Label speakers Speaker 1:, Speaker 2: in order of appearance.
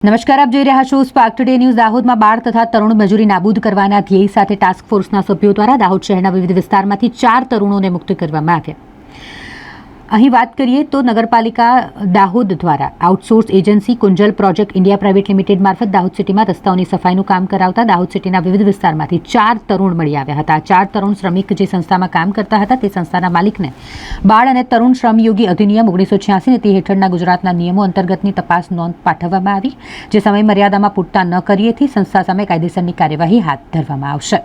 Speaker 1: નમસ્કાર, આપ જોઈ રહ્યા છો સ્પાર્ક ટુડે ન્યૂઝ દાહોદમાં બાળ તથા તરુણ મજૂરી નાબૂદ કરવાના ધ્યેય સાથે ટાસ્ક ફોર્સના સભ્યો દ્વારા દાહોદ શહેરના વિવિધ વિસ્તારમાંથી ચાર તરુણોને મુક્ત કરવામાં આવ્યા. અહીં વાત કરીએ તો નગરપાલિકા દાહોદ દ્વારા outsource agency Kunjal project India private limited મારફત દાહોદ સિટીમાં રસ્તાઓની સફાઈનું કામ કરાવતા દાહોદ સિટીના વિવિધ વિસ્તારમાંથી ચાર તરુણ મળી આવ્યા હતા. ચાર તરુણ શ્રમિક જે સંસ્થામાં કામ કરતા હતા તે સંસ્થાના માલિકને બાળ અને તરુણ શ્રમયોગી અધિનિયમ ઓગણીસો છ્યાસી તે હેઠળના ગુજરાતના નિયમો અંતર્ગતની તપાસ નોંધ પાઠવવામાં આવી. જે સમય મર્યાદામાં પૂરતા ન કરીએથી સંસ્થા સામે કાયદેસરની કાર્યવાહી હાથ ધરવામાં આવશે.